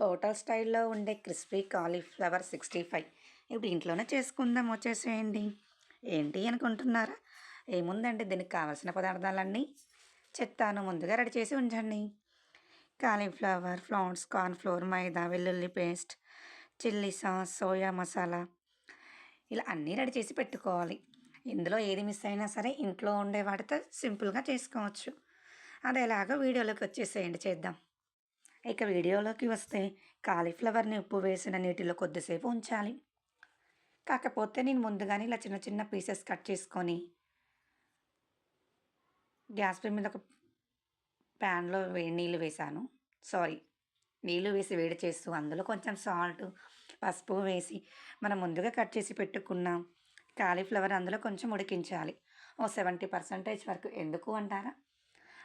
Hotel స్టైల్లో ఉండే crispy cauliflower sixty five. ఇప్పుడు ఇంట్లోనే చేసుకుందాం వచ్చేసేయండి. ఏంటి అనుకుంటున్నారా? ఏముందండి దీనికి కావాల్సిన పదార్థాలన్నీ చెప్తాను ముందుగా రెడీ చేసి ఉంచండి. కాలీఫ్లవర్ ఫ్లౌన్స్ కార్న్ఫ్లోర్ మైదా వెల్లుల్లి paste chilli sauce soya masala ఇలా అన్నీ రెడీ చేసి పెట్టుకోవాలి. ఇందులో ఏది మిస్ అయినా సరే ఇంట్లో ఉండే వాటితో సింపుల్గా చేసుకోవచ్చు. అది ఎలాగో వీడియోలోకి వచ్చేసేయండి చేద్దాం. ఇక వీడియోలోకి వస్తే కాలీఫ్లవర్ని ఉప్పు వేసిన నీటిలో కొద్దిసేపు ఉంచాలి. కాకపోతే నేను ముందుగానే ఇలా చిన్న చిన్న పీసెస్ కట్ చేసుకొని గ్యాస్ పై మీద ఒక ప్యాన్లో నీళ్ళు వేసాను సారీ నీళ్ళు వేసి వేడి చేస్తూ అందులో కొంచెం సాల్ట్ పసుపు వేసి మనం ముందుగా కట్ చేసి పెట్టుకున్న కాలీఫ్లవర్ అందులో కొంచెం ఉడికించాలి. ఓ సెవెంటీ పర్సెంటేజ్ వరకు. ఎందుకు అంటారా?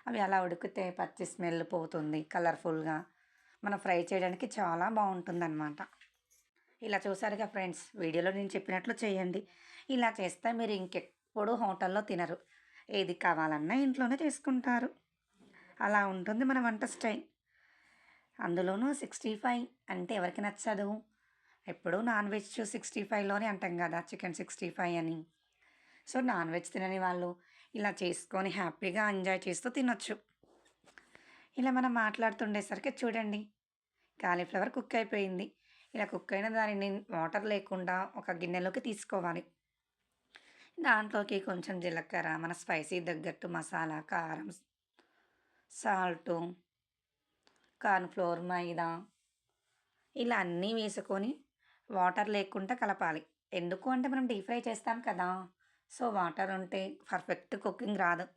అవి అలా ఉడికితే పచ్చి స్మెల్ పోతుంది కలర్ఫుల్గా. మనం ఫ్రై చేయడానికి చాలా బాగుంటుంది అనమాట ఇలా చూసారుగా ఫ్రెండ్స్ వీడియోలో నేను చెప్పినట్లు చేయండి. ఇలా చేస్తే మీరు ఇంకెప్పుడు హోటల్లో తినరు. ఏది కావాలన్నా ఇంట్లోనే చేసుకుంటారు. అలా ఉంటుంది మన వంట స్టైల్. అందులోనూ సిక్స్టీ ఫైవ్ అంటే ఎవరికి నచ్చదు. ఎప్పుడూ నాన్ వెజ్ సిక్స్టీ ఫైవ్లోనే అంటాం కదా చికెన్ సిక్స్టీ ఫైవ్ అని. సో నాన్ వెజ్ తినని వాళ్ళు ఇలా చేసుకొని హ్యాపీగా ఎంజాయ్ చేస్తూ తినొచ్చు. ఇలా మనం మాట్లాడుతుండేసరికి చూడండి కాలీఫ్లవర్ కుక్ అయిపోయింది. ఇలా కుక్ అయిన దానిని వాటర్ లేకుండా ఒక గిన్నెలోకి తీసుకోవాలి. దాంట్లోకి కొంచెం జీలకర్ర మన స్పైసీ తగ్గట్టు మసాలా కారం సాల్టు కార్న్ఫ్లోర్ మైదా ఇలా అన్నీ వేసుకొని వాటర్ లేకుండా కలపాలి. ఎందుకు అంటే మనం డీప్ ఫ్రై చేస్తాం కదా. సో వాటర్ ఉంటే పర్ఫెక్ట్ కుకింగ్ రాదు.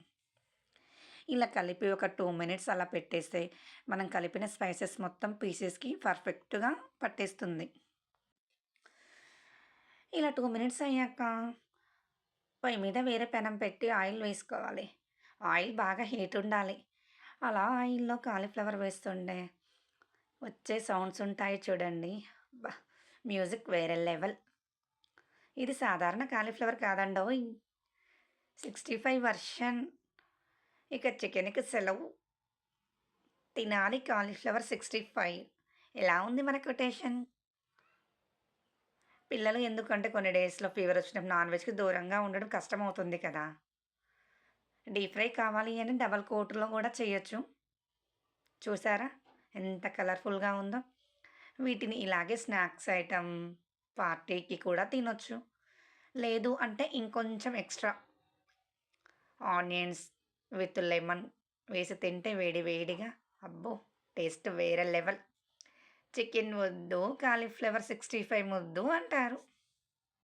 ఇలా కలిపి ఒక టూ మినిట్స్ అలా పెట్టేస్తే మనం కలిపిన స్పైసెస్ మొత్తం పీసెస్కి పర్ఫెక్ట్గా పట్టేస్తుంది. ఇలా టూ మినిట్స్ అయ్యాక పొయ్యి మీద వేరే పెనం పెట్టి ఆయిల్ వేసుకోవాలి. ఆయిల్ బాగా హీట్ ఉండాలి. అలా ఆయిల్లో కాలీఫ్లవర్ వేస్తుండే వచ్చే సౌండ్స్ ఉంటాయి చూడండి. బా మ్యూజిక్ వేరే లెవెల్. ఇది సాధారణ కాలీఫ్లవర్ కాదండో. Sixty five version. ఇక చికెన్కి సెలవు. తినాలి కాలీఫ్లవర్ సిక్స్టీ ఫైవ్. ఎలా ఉంది మన కొటేషన్? పిల్లలు ఎందుకంటే కొన్ని డేస్లో ఫీవర్ వచ్చినప్పుడు నాన్ వెజ్కి దూరంగా ఉండడం కష్టమవుతుంది కదా. డీప్ ఫ్రై కావాలి అని డబల్ కోట్లో కూడా చేయొచ్చు. చూసారా? ఎంత కలర్ఫుల్గా ఉందో. వీటిని ఇలాగే స్నాక్స్ ఐటమ్ పార్టీకి కూడా తినొచ్చు. లేదు అంటే ఇంకొంచెం ఎక్స్ట్రా ఆనియన్స్ విత్ లెమన్ వేసి తింటే వేడి వేడిగా. అబ్బో టేస్ట్ వేరే లెవెల్. చికెన్ వద్దు కాలీఫ్లవర్ సిక్స్టీ ఫైవ్ వద్దు అంటారు.